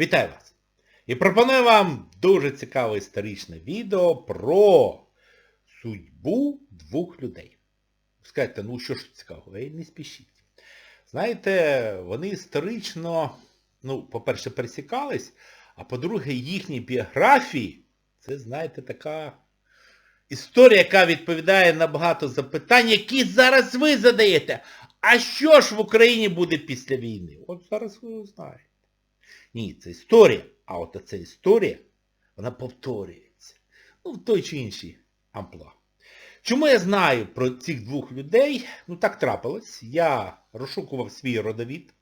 Вітаю вас! І пропоную вам дуже цікаве історичне відео про судьбу двох людей. Скажете, ну що ж цікавого? Ей, не спішіть. Знаєте, вони історично, ну, по-перше, пересікались, а по-друге, їхні біографії, це, знаєте, така історія, яка відповідає на багато запитань, які зараз ви задаєте. А що ж в Україні буде після війни? От зараз ви знаєте. Ні, це історія. А от ця історія, вона повторюється. Ну, в той чи іншій амплуа. Чому я знаю про цих двох людей? Ну так трапилось. Я розшукував свій родовід,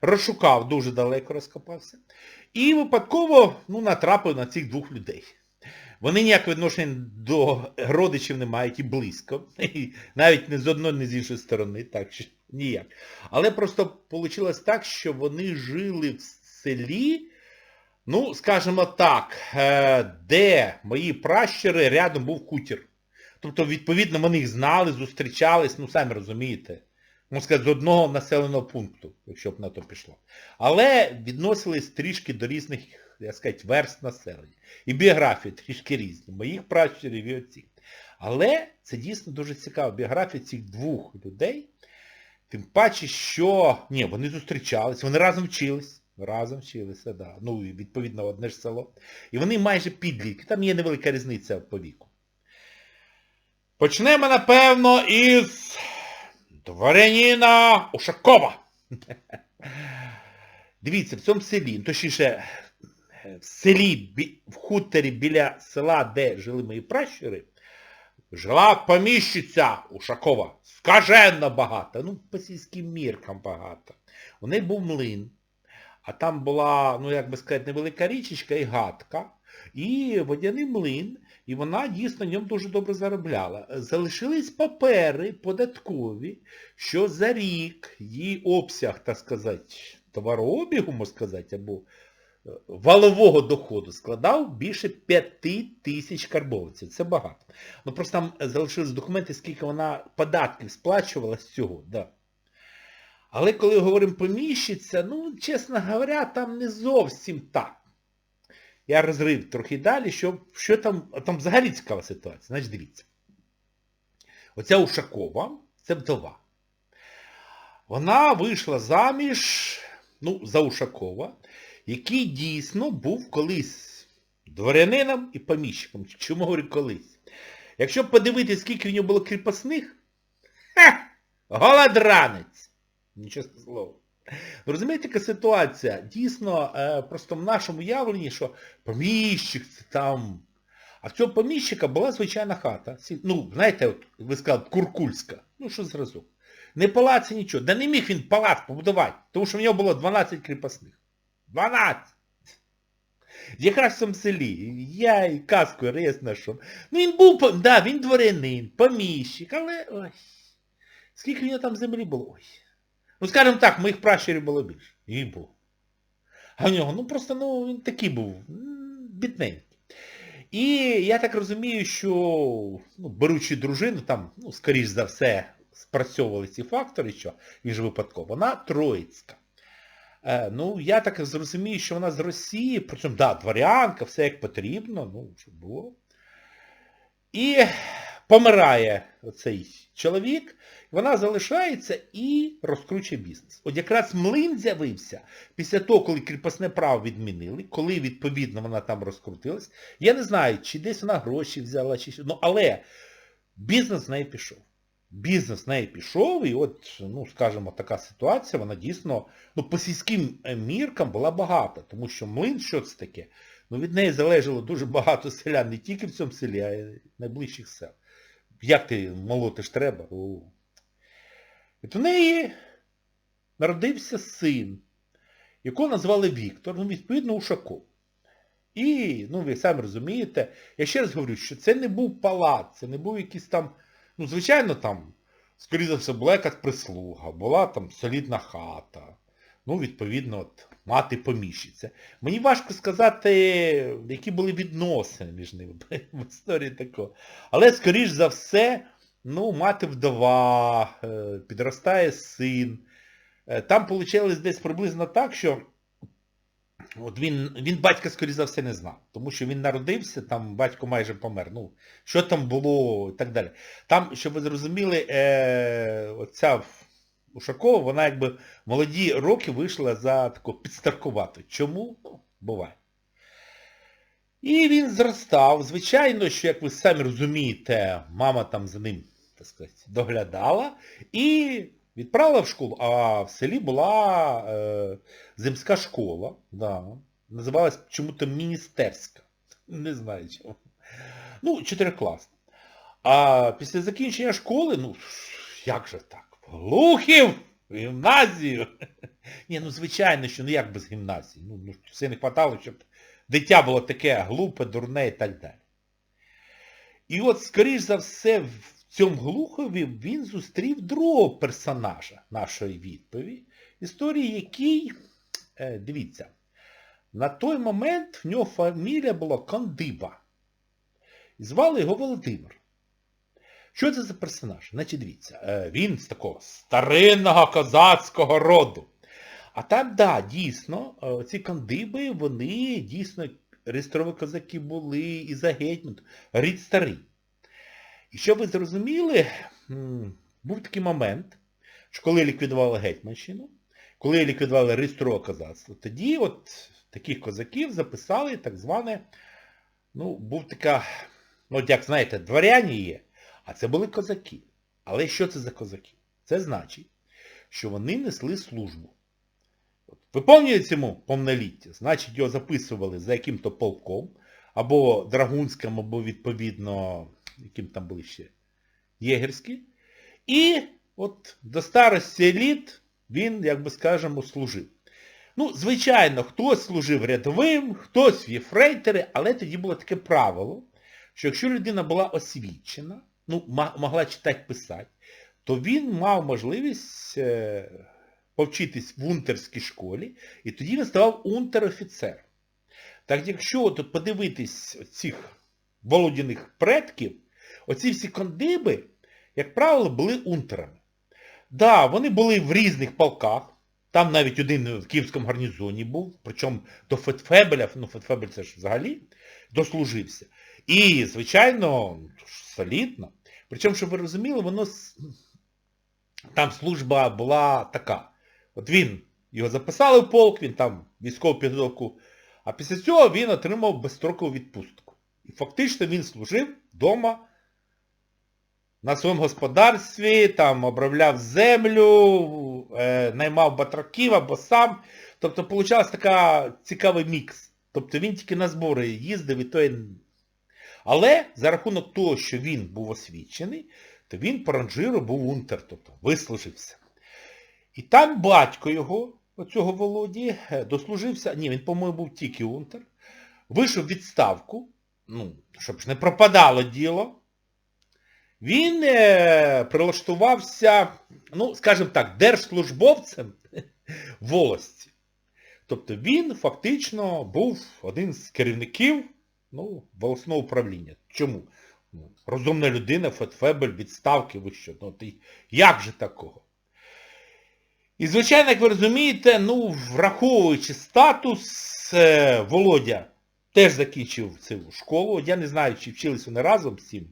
розшукав, дуже далеко розкопався. І випадково ну, натрапив на цих двох людей. Вони ніякого відношення до родичів не мають і близько. І навіть не з одної, не з іншої сторони, так що ніяк. Але просто вийшло так, що вони жили в селі, ну, скажімо так, е, де мої пращури рядом був хутір. Тобто, відповідно, вони їх знали, зустрічались, ну, самі розумієте, можна сказати, з одного населеного пункту, якщо б на то пішло. Але відносились трішки до різних, як сказати, верст населення. І біографії трішки різні, моїх пращурів і оцих. Але це дійсно дуже цікаво. Біографія цих двох людей, тим паче, що... Ні, вони зустрічались, вони разом вчились. Разом вчилися, да. Ну, відповідно, одне ж село. І вони майже підлітки. Там є невелика різниця по віку. Почнемо, напевно, із дворянина Ушакова. Дивіться, в цьому селі, ну, точніше, в селі, в хуторі біля села, де жили мої пращури, жила поміщиця Ушакова. Скаженно багато. Ну, по сільським міркам багато. У неї був млин. А там була, ну як би сказати, невелика річечка і гадка, і водяний млин, і вона дійсно ньому дуже добре заробляла. Залишились папери податкові, що за рік її обсяг, так сказати, товарообігу, можна сказати, або е, валового доходу складав більше 5 тисяч карбованців. Це багато. Ну просто там залишились документи, скільки вона податків сплачувала з цього. Да. Але коли говоримо поміщиця, ну, чесно говоря, там не зовсім так. Я розрив трохи далі, що, що там, там взагалі цікава ситуація. Значить, дивіться. Оця Ушакова, це вдова. Вона вийшла заміж, ну, за Ушакова, який дійсно був колись дворянином і поміщиком. Чому говорю колись? Якщо подивитися, скільки в нього було кріпосних, голодранець. Нічого слова. Ви розумієте, яка ситуація? Дійсно, е, просто в нашому уявленні, що поміщик це там. А в цього поміщика була звичайна хата. Ну, знаєте, от ви сказали, куркульська. Ну, що зразу. Не палац, нічого. Да не міг він палац побудувати, тому що в нього було 12 кріпосних. 12! Якраз в цьому селі. Я і казку рез знайшов. Ну він був, да, він дворянин, поміщик, але ой. Скільки в нього там землі було? Ой. Ну, скажімо так, моїх пращурів було більше. І був. А в нього, ну просто, ну, він такий був, бідненький. І я так розумію, що, ну, беручи дружину, там, ну, скоріш за все, спрацьовували ці фактори, що він же випадково. Вона троїцька. Е, ну, я так зрозумію, що вона з Росії, причому, да, дворянка, все як потрібно, ну, щоб було. І помирає оцей чоловік, вона залишається і розкручує бізнес. От якраз млин з'явився після того, коли кріпосне право відмінили, коли, відповідно, вона там розкрутилась. Я не знаю, чи десь вона гроші взяла, чи. Ну, але бізнес з неї пішов. Бізнес з неї пішов, і от, ну, скажімо, така ситуація, вона дійсно, ну, по сільським е, міркам була багата, тому що млин, що це таке? Ну, від неї залежало дуже багато селян, не тільки в цьому селі, а й найближчих сел. Як ти молотиш треба? О. От у неї народився син, якого назвали Віктор, ну, відповідно, Ушаков. І, ну, ви самі розумієте, я ще раз говорю, що це не був палац, це не був якийсь там, ну, звичайно, там, скоріше за все, була якась прислуга, була там солідна хата. Ну, відповідно, от, мати поміщиця. Мені важко сказати, які були відносини між ними в історії такого. Але, скоріш за все, ну, мати вдова, е, підростає син. Е, Там вийшло десь приблизно так, що От він, він батька, скоріше за все, не знав. Тому що він народився, там батько майже помер. Ну, що там було і так далі. Там, щоб ви зрозуміли, е, оця Ушакова, вона якби молоді роки вийшла за таку підстаркувату. Чому? Ну, буває. І він зростав. Звичайно, що, як ви самі розумієте, мама там за ним, так сказати, доглядала і відправила в школу. А в селі була е, земська школа, да, називалась чому-то міністерська. Не знаю чому. Ну, чотирикласна. А після закінчення школи, ну, як же так? Глухів! В гімназію. Ні, ну звичайно, що ну як без гімназії. Ну, ну все не хватало, щоб дитя було таке глупе, дурне і так далі. І от, скоріш за все, в цьому Глухові він зустрів другого персонажа нашої відповіді, історії який, е, дивіться, на той момент в нього фамілія була Кондиба. І звали його Володимир. Що це за персонаж? Значить, дивіться, е, він з такого старинного козацького роду. А там, да, дійсно, е, ці кандиби, вони дійсно реєстрові козаки були і за гетьман. Рід старий. І щоб ви зрозуміли, був такий момент, що коли ліквідували Гетьманщину, коли ліквідували реєстрове козацтво, тоді от таких козаків записали так зване, ну, був така, ну, от як знаєте, дворяні є, а це були козаки. Але що це за козаки? Це значить, що вони несли службу. От Виповнює цьому повноліття, значить його записували за яким-то полком, або драгунським, або відповідно, яким там були ще, єгерські. І от до старості літ він, як би скажемо, служив. Ну, звичайно, хтось служив рядовим, хтось в єфрейтери, але тоді було таке правило, що якщо людина була освічена, ну, могла читати писати, то він мав можливість е, повчитись в унтерській школі, і тоді він ставав унтер-офіцером. Так якщо от подивитись цих володяних предків, оці всі кондиби, як правило, були унтерами. Да, вони були в різних полках, там навіть один в Київському гарнізоні був, причому до Фетфебеля, ну Фетфебель це ж взагалі, дослужився. І, звичайно, солідно. Причому, щоб ви розуміли, воно там служба була така. От він, його записали в полк, він там військову підготовку, а після цього він отримав безстрокову відпустку. І фактично він служив вдома на своєму господарстві, там обробляв землю, е, наймав батраків або сам. Тобто вийшов така цікавий мікс. Тобто він тільки на збори їздив і то й... Але за рахунок того, що він був освічений, то він по ранжиру був унтер, тобто вислужився. І там батько його, оцього Володі, е, дослужився, ні, він, по-моєму, був тільки унтер, вийшов відставку, ну, щоб ж не пропадало діло, він е, прилаштувався, ну, скажімо так, держслужбовцем волості. Тобто він фактично був один з керівників ну, волосного управління. Чому? Ну, розумна людина, Фетфебель, відставки, ви що? Ну, ти, як же такого? І, звичайно, як ви розумієте, ну, враховуючи статус, е, Володя теж закінчив цю школу. Я не знаю, чи вчились вони разом з цим,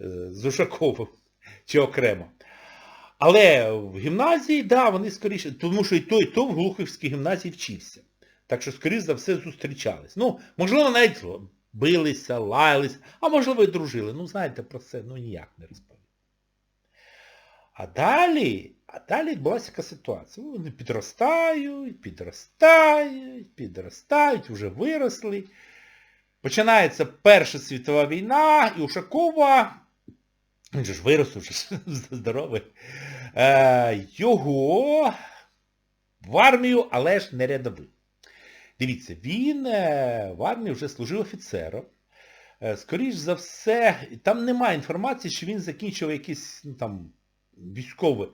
е, з Ушаковим, чи окремо. Але в гімназії, да, вони скоріше, тому що і той, і то в Глухівській гімназії вчився. Так що, скоріше за все, зустрічались. Ну, можливо, навіть билися, лаялись, а можливо і дружили. Ну, знаєте, про це ну ніяк не розповім. А далі, а далі відбулася така ситуація. Ну, Вони підростають, підростають, підростають, вже виросли. Починається Перша світова війна, і Ушакова, він же ж вирос уже здоровий, е, його в армію, але ж не рядовий. Дивіться, він е, в армії вже служив офіцером. Е, Скоріш за все, там немає інформації, що він закінчив якийсь ну, там, військовий.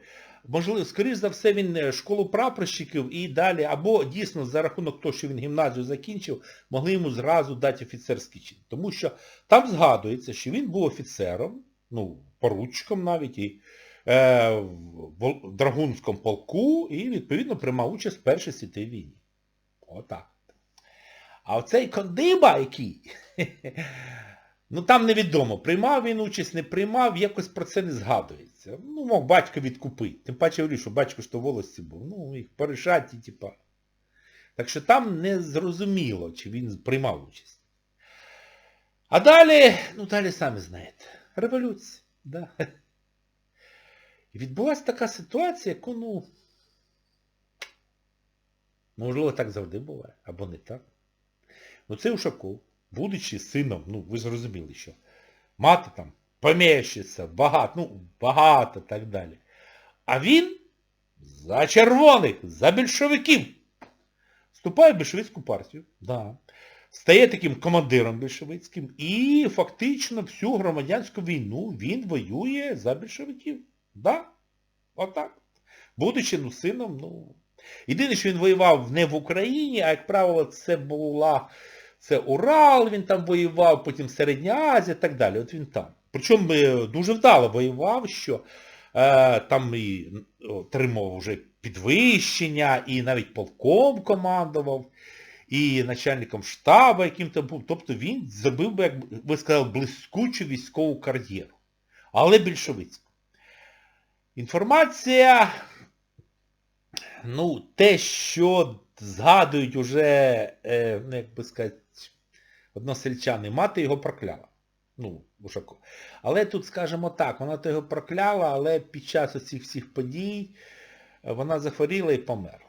Можливо, скоріш за все, він е, школу прапорщиків і далі, або дійсно за рахунок того, що він гімназію закінчив, могли йому зразу дати офіцерський чин. Тому що там згадується, що він був офіцером, ну, поручиком навіть, і е, в Драгунському полку, і, відповідно, приймав участь в Першій світовій війні. Отак. А оцей Кондиба, який, ну там невідомо, приймав він участь, не приймав, якось про це не згадується. Ну, мог батько відкупити. Тим паче говорю, що батько ж то волості був. Ну, їх порішати, типа. Так що там не зрозуміло, чи він приймав участь. А далі, ну далі самі знаєте, революція. Да. І відбулася така ситуація, яку, ну, можливо, так завжди буває, або не так. Ну цей Ушаков, будучи сином, ну ви зрозуміли, що мати там поміщиться, багато, ну, багато так далі. А він за червоних, за більшовиків. Вступає в більшовицьку партію. Да. Стає таким командиром більшовицьким і фактично всю громадянську війну він воює за більшовиків. Да? Отак. Будучи ну, сином, ну. Єдине, що він воював не в Україні, а, як правило, це була це Урал, він там воював, потім Середня Азія і так далі. От він там. Причому дуже вдало воював, що е, там і отримав вже підвищення, і навіть полком командував, і начальником штабу яким-то був. Тобто він зробив би, як ви сказали, блискучу військову кар'єру. Але більшовицьку. Інформація, ну, те, що згадують уже, е, ну, як би сказати, односельчани, мати його прокляла. Ну, Ушаков. Але тут, скажімо так, вона то його прокляла, але під час оцих всіх подій вона захворіла і померла.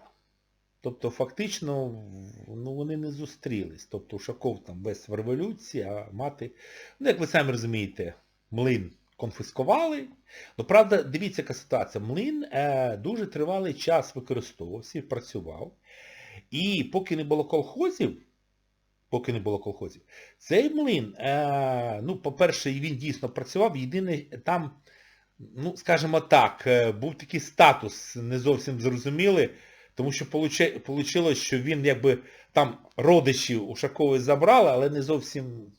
Тобто фактично ну, вони не зустрілись. Тобто Ушаков там весь в революції, а мати, ну як ви самі розумієте, млин конфіскували. Ну, правда, дивіться, яка ситуація. Млин е, дуже тривалий час використовувався і працював. І поки не було колхозів, поки не було колхозів, цей млин, е, ну, по-перше, він дійсно працював, єдине там, ну, скажімо так, е, був такий статус не зовсім зрозумілий, тому що вийшло, що він якби там родичів Ушакової забрали, але не зовсім...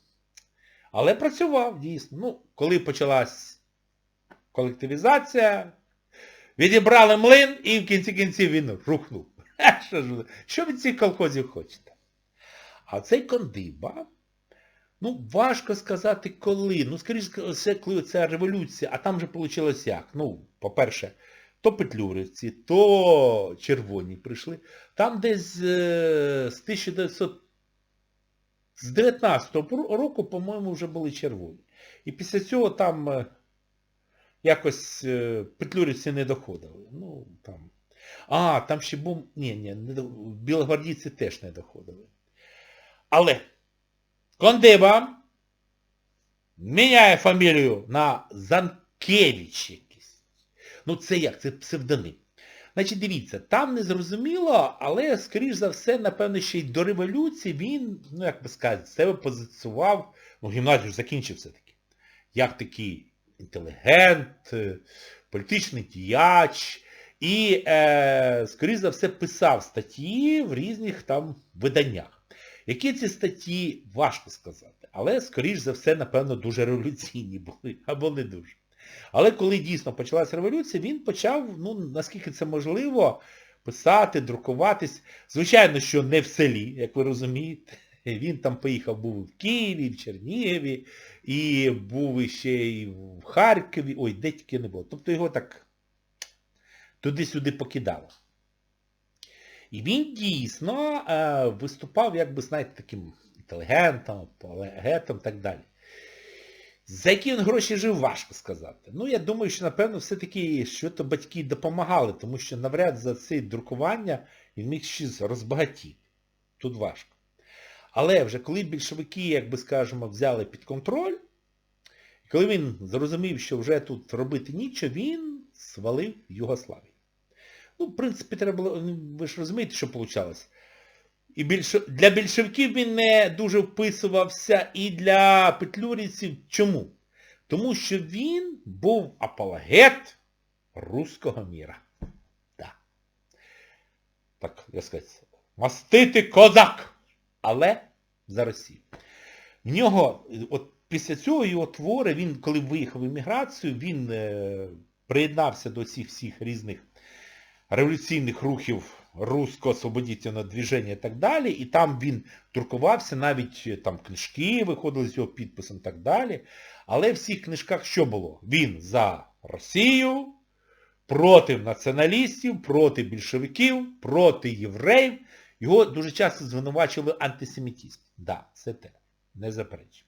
Але працював, дійсно. Ну, коли почалась колективізація, відібрали млин і в кінці кінців він рухнув. Що, ж, що від цих колхозів хочете? А цей кондиба, ну, важко сказати коли. Ну, скоріше, коли ця революція, а там же вийшло як. Ну, по-перше, то петлюрівці, то червоні прийшли. Там десь е, з 1900 з 19-го року, по-моєму, вже були червоні. І після цього там е, якось е, петлюрівці не доходили. Ну, там. А, там ще був... Ні, ні, не білогвардійці теж не доходили. Але Кондиба міняє фамілію на Занкевич якийсь. Ну це як? Це псевдоним. Значить, дивіться, там не зрозуміло, але, скоріш за все, напевно, ще й до революції він, ну як би сказати, себе позиціював, ну, гімназію закінчив все-таки, як такий інтелігент, політичний діяч, і, е, скоріш за все, писав статті в різних там виданнях. Які ці статті, важко сказати, але, скоріш за все, напевно, дуже революційні були, або не дуже. Але коли дійсно почалася революція, він почав, ну, наскільки це можливо, писати, друкуватись. Звичайно, що не в селі, як ви розумієте. Він там поїхав, був в Києві, в Чернігові, і був іще і в Харкові, ой, де тільки не було. Тобто його так туди-сюди покидало. І він дійсно е, виступав, як би, знаєте, таким інтелігентом, апологетом і так далі. За які він гроші жив, важко сказати. Ну, я думаю, що, напевно, все-таки що-то батьки допомагали, тому що навряд за це друкування він міг щось розбагатіти. Тут важко. Але вже коли більшовики, як би скажемо, взяли під контроль, коли він зрозумів, що вже тут робити нічого, він свалив Югославію. Ну, в принципі, треба було, ви ж розумієте, що вийшло. І більш... для більшовиків він не дуже вписувався і для петлюрівців. Чому? Тому що він був апологет руського міра. Да. Так, я сказати, мастити козак, але за Росію. В нього, от після цього його твори, він, коли виїхав в еміграцію, він е, приєднався до цих всіх різних революційних рухів русско освободительного движення і так далі, і там він друкувався, навіть е, там книжки виходили з його підписом і так далі. Але в всіх книжках що було? Він за Росію, проти націоналістів, проти більшовиків, проти євреїв. Його дуже часто звинувачували антисемітізм. Так, да, це те, не заперечую.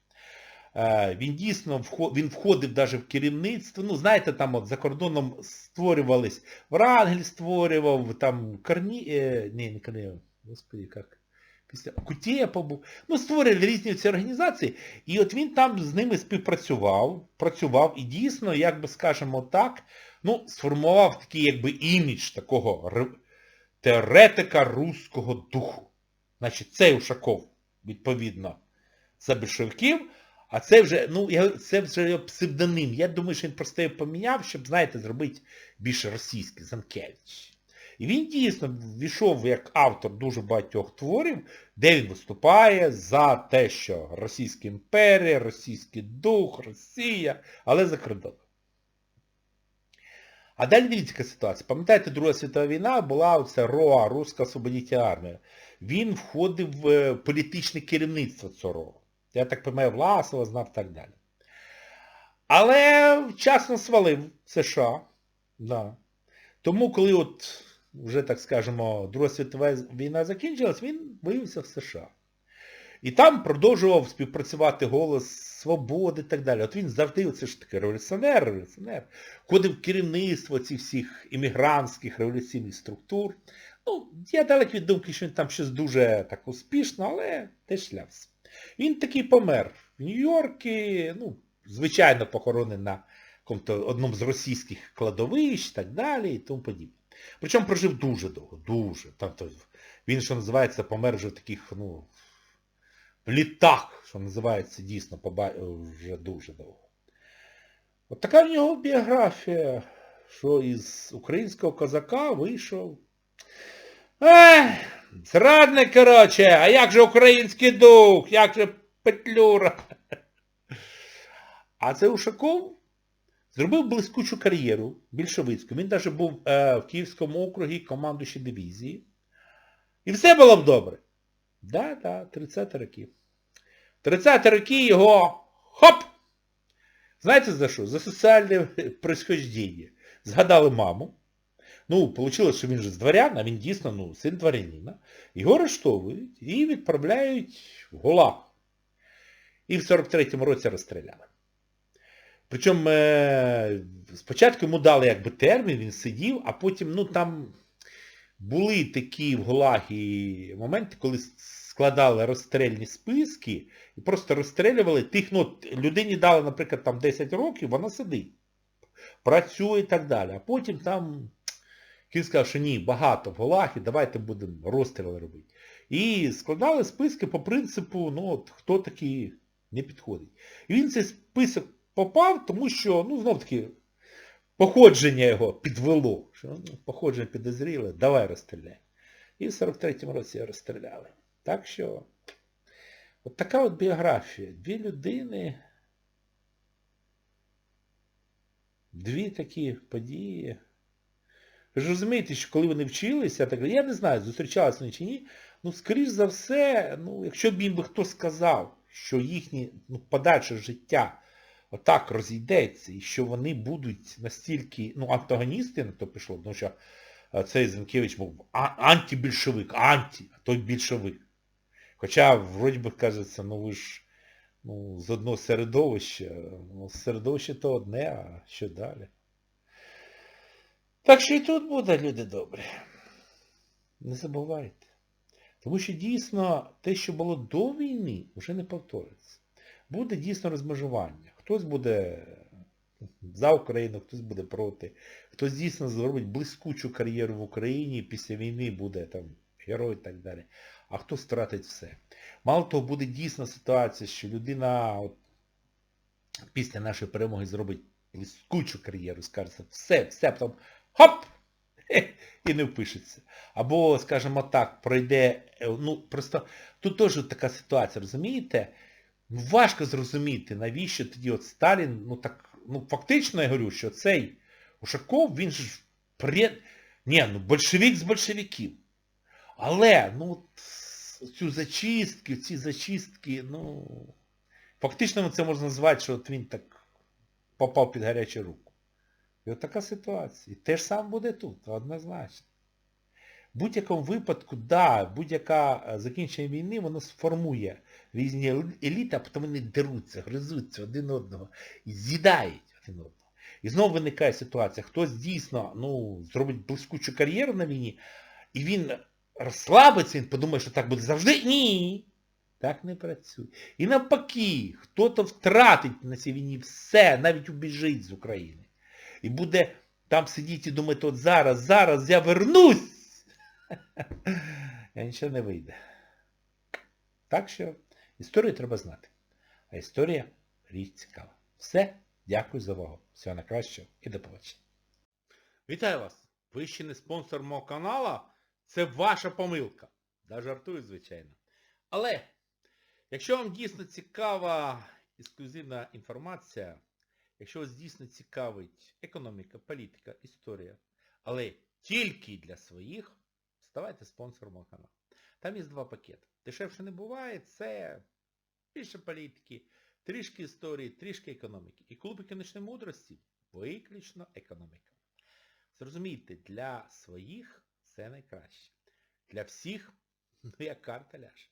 Е, Він дійсно він входив навіть в керівництво. Ну, знаєте, там от за кордоном створювались, Врангель створював, там Корні... Е, ні, не Корні, господи, як? Після Кутєпа був. Ну, створювали різні ці організації. І от він там з ними співпрацював, працював і дійсно, як би скажемо так, ну, сформував такий якби імідж такого ре- теоретика руського духу. Значить, цей Ушаков, відповідно, за більшовиків, а це вже, ну, я, це вже псевдоним. Я думаю, що він просто його поміняв, щоб, знаєте, зробити більш російський, Занкевич. І він дійсно війшов як автор дуже багатьох творів, де він виступає за те, що Російська імперія, російський дух, Росія, але за кордоном. А далі дивіться ситуація. Пам'ятаєте, Друга світова війна була оця РОА, Руська освободительна армія. Він входив в е, політичне керівництво цього РОА. Я так розумію, Власова знав так далі. Але вчасно свалив США. Да. Тому, коли от, вже так скажемо, Друга світова війна закінчилась, він виявився в США. І там продовжував співпрацювати голос свободи і так далі. От він завжди, це ж таки революціонер, революціонер, входив в керівництво цих всіх іммігрантських революційних структур. Ну, я далек від думки, що він там щось дуже так успішно, але теж шлявся. Він такий помер в Нью-Йоркі, ну, звичайно, похоронений на одному з російських кладовищ так далі і тому подібне. Причому прожив дуже довго, дуже. Там, він, що називається, помер вже в таких, ну, в літах, що називається дійсно поба... вже дуже довго. От така в нього біографія, що із українського козака вийшов. Ех, зрадник, коротше, а як же український дух, як же Петлюра. А це Ушаков зробив блискучу кар'єру більшовицьку. Він навіть був е, в Київському округі командуючий дивізії. І все було б добре. Да, да, 30 років. 30 роки його хоп! Знаєте за що? За соціальне происхождення. Згадали маму. Ну, вийшло, що він же з дворян, а він дійсно, ну, син дворянина. Його арештовують і відправляють в ГУЛАГ. І в 43-му році розстріляли. Причому е, спочатку йому дали якби термін, він сидів, а потім, ну там були такі в ГУЛАГі моменти, коли складали розстрельні списки і просто розстрілювали тих, ну, людині дали, наприклад, там 10 років, вона сидить, працює і так далі. А потім там він сказав, що ні, багато в ГУЛАГі, давайте будемо розстріли робити. І складали списки по принципу, ну от хто такий не підходить. І він цей список попав, тому що, ну, знов таки, походження його підвело. Що, ну, походження підозріле, давай розстріляй. І в 43-му році його розстріляли. Так що, от така от біографія. Дві людини, дві такі події. Ви ж розумієте, що коли вони вчилися, так, я не знаю, зустрічалися вони чи ні, ну, скоріш за все, ну, якщо б їм би хто сказав, що їхнє ну, подальше життя отак розійдеться, і що вони будуть настільки, ну, антагоністи на то пішло, тому що е, цей Зінкевич був антибільшовик, анті, а той більшовик. Хоча, вроді би, кажеться, ну ви ж ну, з одного середовища, ну, середовище то одне, а що далі? Так що і тут буде, люди добрі. Не забувайте. Тому що дійсно те, що було до війни, вже не повториться. Буде дійсно розмежування. Хтось буде за Україну, хтось буде проти. Хтось дійсно зробить блискучу кар'єру в Україні, після війни буде там герой і так далі. А хтось втратить все. Мало того, буде дійсна ситуація, що людина от, після нашої перемоги зробить блискучу кар'єру, скаже, все, все, потім хоп! І не впишеться. Або, скажімо так, пройде, е, ну, просто, тут теж така ситуація, розумієте? Ну, важко зрозуміти, навіщо тоді от Сталін, ну так, ну фактично я говорю, що цей Ушаков, він ж пред... Ні, ну большевик з большевиків. Але, ну, цю зачистки, ці зачистки, ну, фактично це можна назвати, що от він так попав під гарячу руку. І от така ситуація. Те ж саме буде тут, однозначно. В будь-якому випадку, да, будь-яка е, закінчення війни, воно сформує різні еліти, а потім вони деруться, гризуться один одного і з'їдають один одного. І знову виникає ситуація, хтось дійсно ну, зробить блискучу кар'єру на війні, і він розслабиться, він подумає, що так буде завжди. Ні. Так не працює. І навпаки, хто-то втратить на цій війні все, навіть убіжить з України. І буде там сидіти і думати, от зараз, зараз я вернусь. А нічого не вийде. Так що історію треба знати. А історія річ цікава. Все, дякую за увагу. Всього найкращого і до побачення. Вітаю вас! Ви ще не спонсор мого каналу? Це ваша помилка. Да жартую, звичайно. Але, якщо вам дійсно цікава ексклюзивна інформація, якщо вас дійсно цікавить економіка, політика, історія, але тільки для своїх, ставайте спонсором мого каналу. Там є два пакети. Дешевше не буває, це більше політики, трішки історії, трішки економіки. І клуб економічної мудрості виключно економіка. Зрозумійте, для своїх це найкраще. Для всіх, ну як карта ляже.